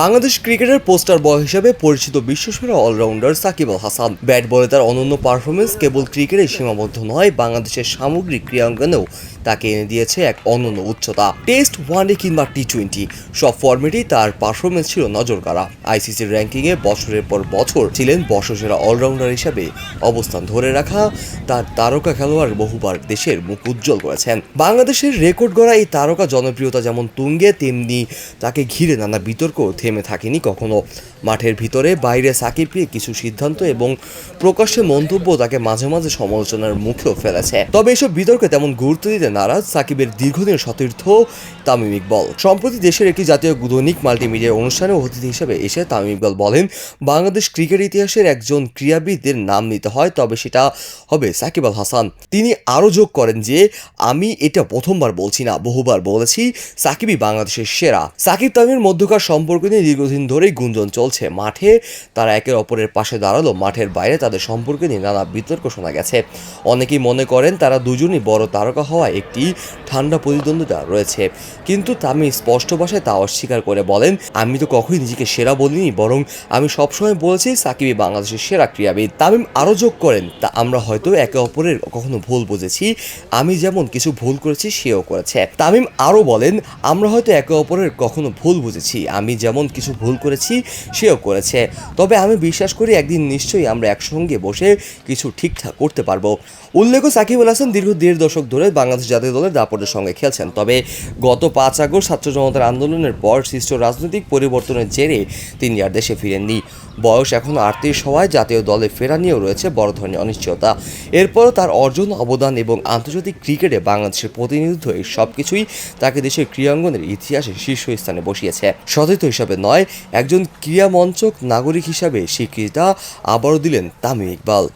বাংলাদেশ ক্রিকেটের পোস্টার বয় হিসেবে পরিচিত বিশ্বসেরা অলরাউন্ডার সাকিব আল হাসান। ব্যাট বলে তার অনন্য পারফরমেন্স কেবল ক্রিকেটে সীমাবদ্ধ নয়, বাংলাদেশের সামগ্রিক ক্রীড়াঙ্গনেও তাকে এনে দিয়েছে এক অনন্য উচ্চতা। টেস্ট ওয়ানডে কিংবা টি টোয়েন্টি সব ফর্মেটেই তার পারফরমেন্স ছিল নজর কাড়া আইসিসির র্যাঙ্কিংয়ে বছরের পর বছর ছিলেন বর্ষসেরা অলরাউন্ডার হিসেবে অবস্থান ধরে রাখা তার তারকা খেলোয়াড় বহুবার দেশের মুখ উজ্জ্বল করেছেন। বাংলাদেশের রেকর্ড গড়া এই তারকা জনপ্রিয়তা যেমন তুঙ্গে, তেমনি তাকে ঘিরে নানা বিতর্ক থেমে থাকেনি কখনো। মাঠের ভিতরে বাইরে সাকিবকে কিছু সিদ্ধান্ত এবং প্রকাশ্যে মন্তব্য তাকে মাঝে মাঝে সমালোচনার মুখেও ফেলেছে। তবে এসব বিতর্কে তেমন গুরুত্ব দিতে নারাজ সাকিবের দীর্ঘদিনের সতীর্থ তামিম ইকবল। সম্প্রতি দেশের একটি জাতীয় দৈনিক মাল্টিমিডিয়ার অনুষ্ঠানে অতিথি হিসেবে এসে তামিম ইকবল বলেন, বাংলাদেশ ক্রিকেট ইতিহাসের একজন ক্রীড়াবিদের নাম নিতে হয়, তবে সেটা হবে সাকিব আল হাসান। তিনি আরও যোগ করেন যে, আমি এটা প্রথমবার বলছি না, বহুবার বলেছি সাকিবই বাংলাদেশের সেরা। সাকিব তামিমের মধ্যকার সম্পর্ক দীর্ঘদিন ধরেই গুঞ্জন চলছে। মাঠে তারা একের অপরের পাশে দাঁড়াল, মাঠের বাইরে তাদের সম্পর্কে নিয়ে নানা বিতর্ক শোনা গেছে। অনেকেই মনে করেন তারা দুজনই বড় তারকা হওয়া একটি ঠান্ডা প্রতিদ্বন্দ্বিতা রয়েছে। কিন্তু তামিম স্পষ্ট ভাষায় তা অস্বীকার করে বলেন, আমি তো কখনোই নিজেকে সেরা বলিনি, বরং আমি সবসময় বলেছি সাকিবই বাংলাদেশের সেরা ক্রীড়াবিদ। তামিম আরও যোগ করেন, তা আমরা হয়তো একে অপরের কখনো ভুল বুঝেছি, আমি যেমন কিছু ভুল করেছি সেও করেছে। তামিম আরও বলেন, আমরা হয়তো একে অপরের কখনো ভুল বুঝেছি, আমি যেমন কিছু ভুল করেছি, সেও করেছে। তবে আমি বিশ্বাস করি একদিন নিশ্চয়ই আমরা একসঙ্গে বসে কিছু ঠিকঠাক করতে পারব। উল্লেখ্য, সাকিব আল হাসান দীর্ঘ দেড় দশক ধরে বাংলাদেশ জাতীয় দলের দাপটের সঙ্গে খেলছেন। তবে গত পাঁচ আগস্ট ছাত্র জনতার আন্দোলনের পর সৃষ্ট রাজনৈতিক পরিবর্তনের জেরে তিনি আর দেশে ফিরেননি। বয়স এখন আটত্রিশ হওয়ায় জাতীয় দলে ফেরা নিয়েও রয়েছে বড় ধরনের অনিশ্চয়তা। এরপরও তার অর্জন, অবদান এবং আন্তর্জাতিক ক্রিকেটে বাংলাদেশের প্রতিনিধিত্ব এই সব কিছুই তাকে দেশের ক্রীড়াঙ্গনের ইতিহাসে শীর্ষস্থানে বসিয়েছে। সতীর্থ হিসাবে নয়, একজন ক্রীড়া মঞ্চক নাগরিক হিসাবে স্বীকৃতা আবারও দিলেন তামিম ইকবাল।